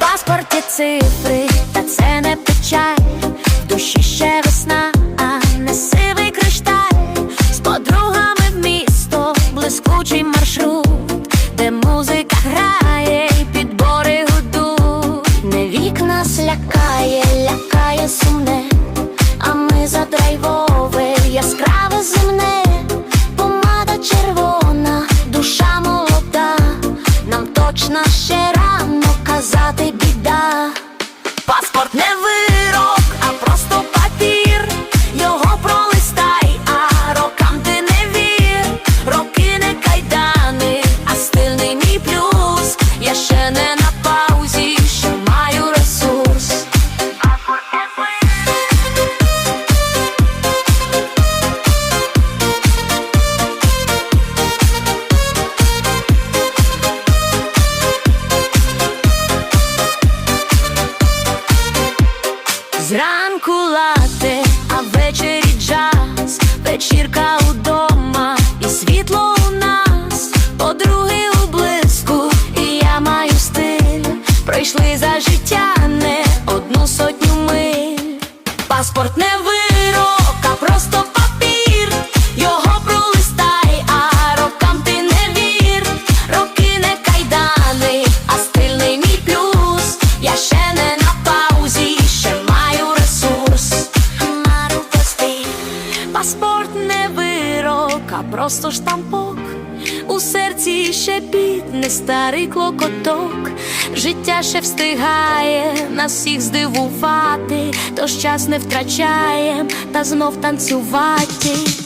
паспорті цифри, та це не печаль, в душі ще весна, а не сивий кришталь, з подругами в місто, блискучий маршрут, де музика грає, і підбори гудуть. Не вік нас лякає, лякає сумне, а ми за драйвове, Паспорт Зранку а ввечері джаз, вечірка удома, і світло у нас, подруги у блиску, і я маю стиль. Пройшли за життя не одну сотню миль. Паспорт не вирок, а просто а просто штампок. У серці ще піт, не старий клокоток. Життя ще встигає нас всіх здивувати, тож час не втрачаєм та знов танцювати.